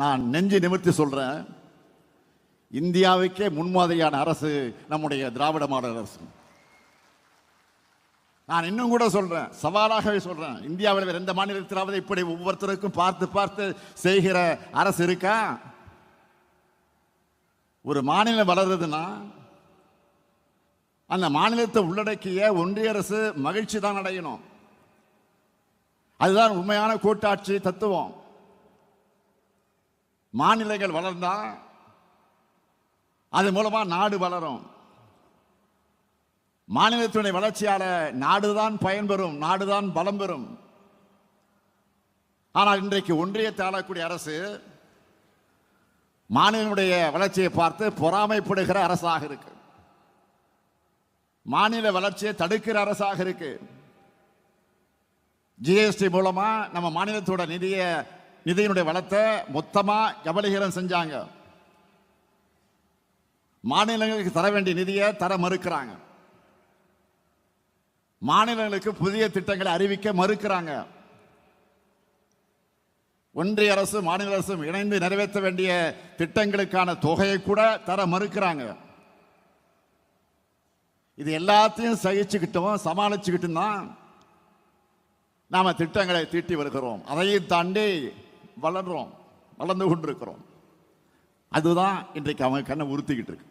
நான் நெஞ்சு நிமிர்த்தி சொல்றேன். இந்தியாவுக்கே முன்மாதிரியான அரசு நம்முடைய திராவிட மாடல் அரசு. நான் இன்னும் கூட சொல்றேன் சவாலாகவே சொல்றேன். இந்தியாவில் வேறு எந்த மாநிலத்திலாவது இப்படி ஒவ்வொருத்தருக்கும் பார்த்து பார்த்து செய்கிற அரசு இருக்கா? ஒரு மாநிலம் வளருதுன்னா அந்த மாநிலத்தை உள்ளடக்கிய ஒன்றிய அரசு மகிழ்ச்சி தான் அடையணும். அதுதான் உண்மையான கூட்டாட்சி தத்துவம். மாநிலங்கள் வளர்ந்தா அது மூலமா நாடு வளரும். மாநிலத்தினுடைய வளர்ச்சியால நாடுதான் பயன்பெறும் நாடுதான் பலம் பெறும். ஆனால் இன்றைக்கு ஒன்றியத்தை ஆளக்கூடிய அரசு மாநிலனுடைய வளர்ச்சியை பார்த்து பொறாமைப்படுகிற அரசாக இருக்கு. மாநில வளர்ச்சியை தடுக்கிற அரசாக இருக்கு. ஜிஎஸ்டி மூலமா நம்ம மாநிலத்தோட நிதியை நிதியினுடைய வளத்தை மொத்தமா கபலீகரம் செஞ்சாங்க. மாநிலங்களுக்கு தர வேண்டிய நிதியை தர மறுக்கிறாங்க. மாநிலங்களுக்கு புதிய திட்டங்களை அறிவிக்க மறுக்கிறாங்க. ஒன்றிய அரசு மாநில அரசும் இணைந்து நிறைவேற்ற வேண்டிய திட்டங்களுக்கான தொகையை கூட தர மறுக்கிறாங்க. இது எல்லாத்தையும் சகிச்சுக்கிட்டோம் சமாளிச்சுக்கிட்டும் தான் நாம திட்டங்களை தீட்டி வருகிறோம். அதையும் தாண்டி வளர்றோம் வளர்ந்து கொண்டிருக்கிறோம். அதுதான் இன்றைக்கு அவங்க கண்ணை உறுத்திக்கிட்டு இருக்கு.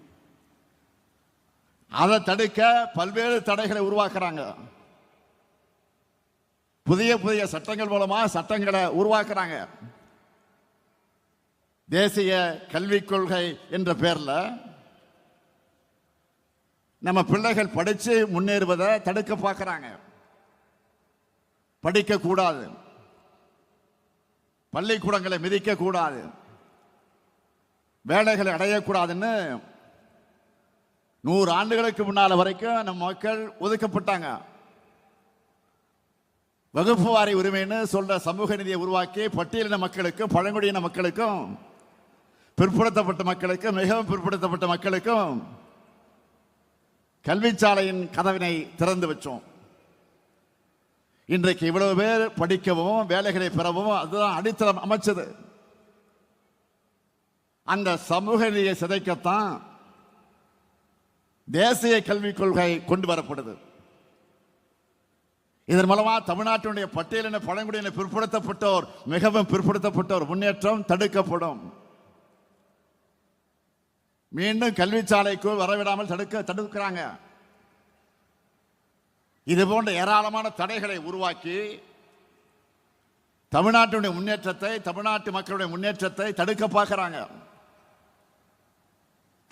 அதை தடுக்க பல்வேறு தடைகளை உருவாக்குறாங்க. புதிய புதிய சட்டங்கள் மூலமா சட்டங்களை உருவாக்குறாங்க. தேசிய கல்விக் கொள்கை என்ற பேர்ல நம்ம பிள்ளைகள் படிச்சு முன்னேறுவதை தடுக்க பார்க்கறாங்க. படிக்க கூடாது. பள்ளிக்கூடங்களை மிதிக்க கூடாது. வேலைகளை அடையக்கூடாதுன்னு நூறு ஆண்டுகளுக்கு முன்னால வரைக்கும் நம்ம மக்கள் ஒதுக்கப்பட்டாங்க. வகுப்பு வாரி உரிமைன்னு சொல்ற சமூக நிதியை உருவாக்கி பட்டியலின மக்களுக்கும் பழங்குடியின மக்களுக்கும் பிற்படுத்தப்பட்ட மக்களுக்கும் மிகவும் பிற்படுத்தப்பட்ட மக்களுக்கும் கல்விச்சாலையின் கதவினை திறந்து வச்சோம். இன்றைக்கு இவ்வளவு பேர் படிக்கவும் வேலைகளை பெறவும் அதுதான் அடித்தளம் அமைச்சது. அந்த சமூக நிலையை சிதைக்கத்தான் தேசிய கல்விக் கொள்கை கொண்டு வரப்படுது. இதன் மூலமா தமிழ்நாட்டினுடைய பட்டியலின பழங்குடியின பிற்படுத்தப்பட்டோர் மிகவும் பிற்படுத்தப்பட்டோர் முன்னேற்றம் தடுக்கப்படும். மீண்டும் கல்விச்சாலைக்கு வரவிடாமல் தடுக்க தடுக்கிறாங்க. இது போன்ற ஏராளமான தடைகளை உருவாக்கி தமிழ்நாட்டினுடைய முன்னேற்றத்தை தமிழ்நாட்டு மக்களுடைய முன்னேற்றத்தை தடுக்க பார்க்குறாங்க.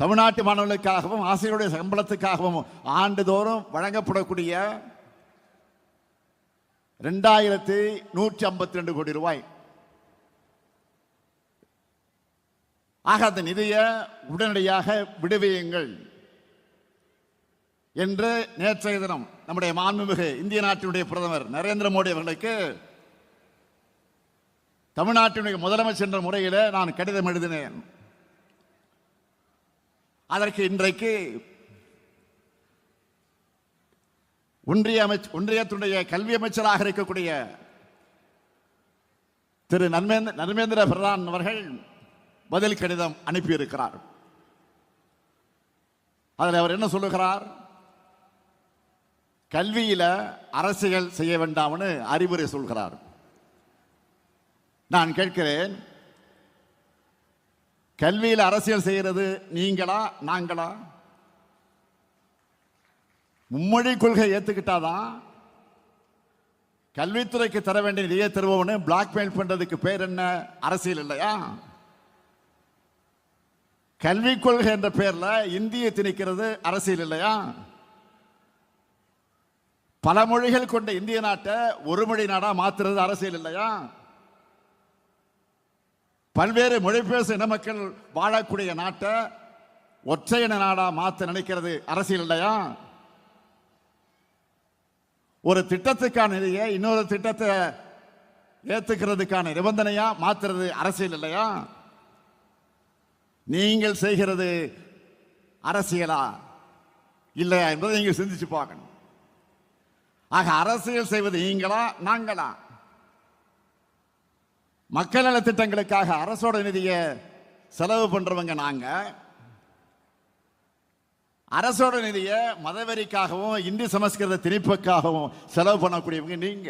தமிழ்நாட்டு மாணவர்களுக்காகவும் ஆசிரியருடைய சம்பளத்துக்காகவும் ஆண்டுதோறும் வழங்கப்படக்கூடிய ரெண்டாயிரத்தி நூற்றி ஐம்பத்தி ரெண்டு கோடி ரூபாய். ஆக அந்த நிதியை உடனடியாக விடுவியுங்கள். என்று நேற்றைய தினம் நம்முடைய மாண்புமிகு இந்திய நாட்டினுடைய பிரதமர் நரேந்திர மோடி அவர்களுக்கு தமிழ்நாட்டினுடைய முதலமைச்சர் என்ற முறையில் நான் கடிதம் எழுதினேன். அதற்கு இன்றைக்கு ஒன்றிய அமைச்சர் ஒன்றியத்தினுடைய கல்வி அமைச்சராக இருக்கக்கூடிய திரு நர்மேந்திர நர்மேந்திர பிரதான் அவர்கள் பதில் கடிதம் அனுப்பியிருக்கிறார். அதில் அவர் என்ன சொல்லுகிறார்? கல்வியில் அரசியல் செய்ய வேண்டாம்னு அறிவுரை சொல்கிறார். நான் கேட்கிறேன் கல்வியில் அரசியல் செய்கிறது நீங்களா நாங்களா? மும்மொழி கொள்கை ஏற்றுக்கிட்டாதான் கல்வித்துறைக்கு தர வேண்டிய நிதியை தருவோம்னு பிளாக்மெயில் பண்ணுறதுக்கு பேர் என்ன? அரசியல் இல்லையா? கல்விக் கொள்கை என்ற பேரில் இந்தியை திணிக்கிறது அரசியல் இல்லையா? பல மொழிகள் கொண்ட இந்திய நாட்டை ஒரு மொழி நாடா மாத்துறது அரசியல் இல்லையா? பல்வேறு மொழி பேசும் இன மக்கள் வாழக்கூடிய நாட்டை ஒற்றை இன நாடா மாத்த நினைக்கிறது அரசியல் இல்லையா? ஒரு திட்டத்துக்கான நிதியை இன்னொரு திட்டத்தை ஏத்துக்கிறதுக்கான நிபந்தனையா மாத்துறது அரசியல் இல்லையா? நீங்கள் செய்கிறது அரசியலா? இல்லையா என்பதை நீங்கள் சிந்திச்சு பார்க்கணும். ஆக அரசியல் செய்வது நீங்களா நாங்களா? மக்கள் நல திட்டங்களுக்காக அரசோட நிதியை செலவு பண்றவங்க நாங்க. அரசோட நிதியை மதவெறிக்காகவும் இந்தி சமஸ்கிருத திணிப்புக்காகவும் செலவு பண்ணக்கூடியவங்க நீங்க.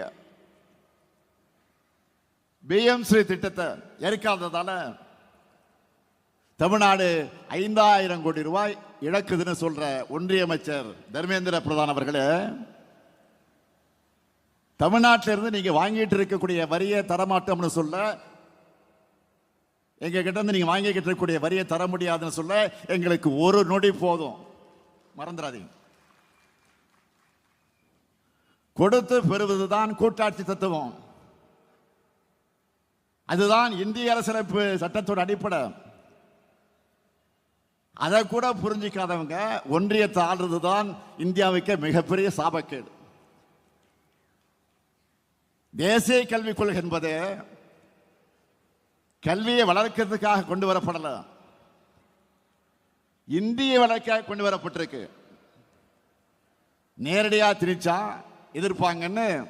பிஎம்ஸ்ரீ திட்டத்தை ஏற்காததால தமிழ்நாடு ஐந்தாயிரம் கோடி ரூபாய் இழக்குதுன்னு சொல்ற ஒன்றிய அமைச்சர் தர்மேந்திர பிரதான் அவர்களே தமிழ்நாட்டிலிருந்து நீங்கள் நீங்க வாங்கிட்டு இருக்கக்கூடிய வரியை தரமாட்டோம்னு சொல்ல எங்க கிட்ட இருந்து நீங்க வாங்கிக்கிட்டு இருக்கக்கூடிய வரியை தர முடியாதுன்னு சொல்ல எங்களுக்கு ஒரு நொடி போதும். மறந்துடாதீங்க. கொடுத்து பெறுவதுதான் கூட்டாட்சி தத்துவம். அதுதான் இந்திய அரசியலமைப்பு சட்டத்தோட அடிப்படை. அதை கூட புரிஞ்சிக்காதவங்க ஒன்றியத்தை ஆள்றது தான் இந்தியாவுக்கு மிகப்பெரிய சாபக்கேடு. தேசிய கல்விக் கொள்கை என்பது கல்வியை வளர்க்கிறதுக்காக கொண்டு வரப்படல. இந்திய வளர்க்க கொண்டு வரப்பட்டிருக்கு. நேரடியாக திணிச்சா எதிர்ப்பாங்கன்னு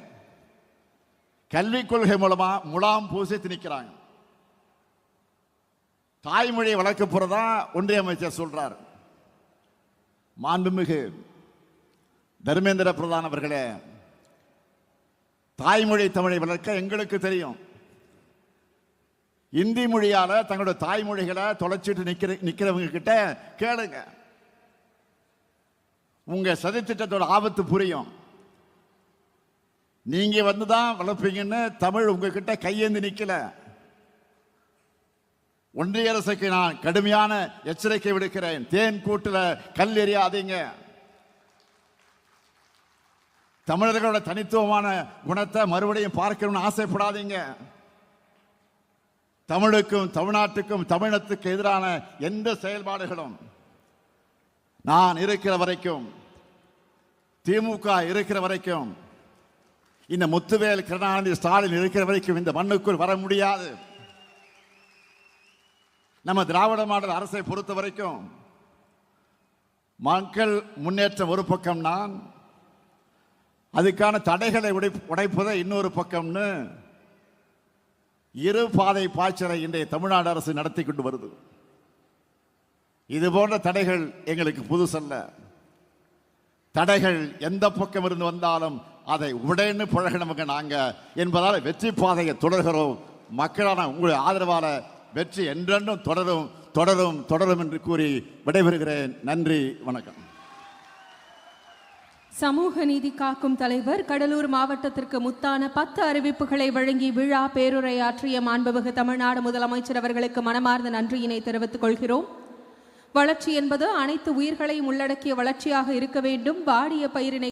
கல்விக் கொள்கை மூலமா முலாம் பூசி திணிக்கிறாங்க. தாய்மொழியை வளர்க்க போறதா ஒன்றிய அமைச்சர் சொல்றார். மாண்புமிகு தர்மேந்திர பிரதான் அவர்களே தாய்மொழி தமிழை வளர்க்க எங்களுக்கு தெரியும். இந்தி மொழியால தங்களோட தாய்மொழிகளை தொலைச்சிட்டு நிக்கிற நிக்கிறவங்க கிட்ட கேளுங்க. உங்க சதித்திட்டத்தோட ஆபத்து புரியும். நீங்க வந்து தான் வளர்ப்பீங்கன்னு தமிழ் உங்ககிட்ட கையேந்து நிக்கல. ஒன்றிய அரசுக்கு நான் கடுமையான எச்சரிக்கை விடுக்கிறேன். தேன் கூட்டுல கல் எறியாதீங்க. தமிழர்களோட தனித்துவமான குணத்தை மறுபடியும் பார்க்கணும்னு ஆசைப்படாதீங்க. தமிழுக்கும் தமிழ்நாட்டுக்கும் தமிழத்துக்கு எதிரான எந்த செயல்பாடுகளும் நான் இருக்கிற வரைக்கும் திமுக இருக்கிற வரைக்கும் இந்த முத்துவேல் கருணாநிதி ஸ்டாலின் இருக்கிற வரைக்கும் இந்த மண்ணுக்குள் வர முடியாது. நம்ம திராவிட மாடல் அரசை பொறுத்த வரைக்கும் மக்கள் முன்னேற்றம் ஒரு பக்கம் நான் அதுக்கான தடைகளை உடை உடைப்பதை இன்னொரு பக்கம்னு இரு பாதை பாய்ச்சலை இன்றைய தமிழ்நாடு அரசு நடத்தி கொண்டு வருது. இது போன்ற தடைகள் எங்களுக்கு புதுசல்ல. தடைகள் எந்த பக்கம் இருந்து வந்தாலும் அதை உடனே பழகினவங்க நாங்கள் என்பதால் வெற்றி பாதையை தொடர்கிறோம். மக்களான உங்களுடைய ஆதரவால வெற்றி என்றென்றும் தொடரும் தொடரும் தொடரும் என்று கூறி விடைபெறுகிறேன். நன்றி வணக்கம். சமூக நீதி காக்கும் தலைவர் கடலூர் மாவட்டத்திற்கு முத்தான பத்து அறிவிப்புகளை வழங்கி விழா பேருரையாற்றிய மாண்புமிகு தமிழ்நாடு முதலமைச்சர் அவர்களுக்கு மனமார்ந்த நன்றியினை தெரிவித்துக் கொள்கிறோம். வளர்ச்சி என்பது அனைத்து உயிர்களையும் உள்ளடக்கிய வளர்ச்சியாக இருக்க வேண்டும். வாடிய பயிரினை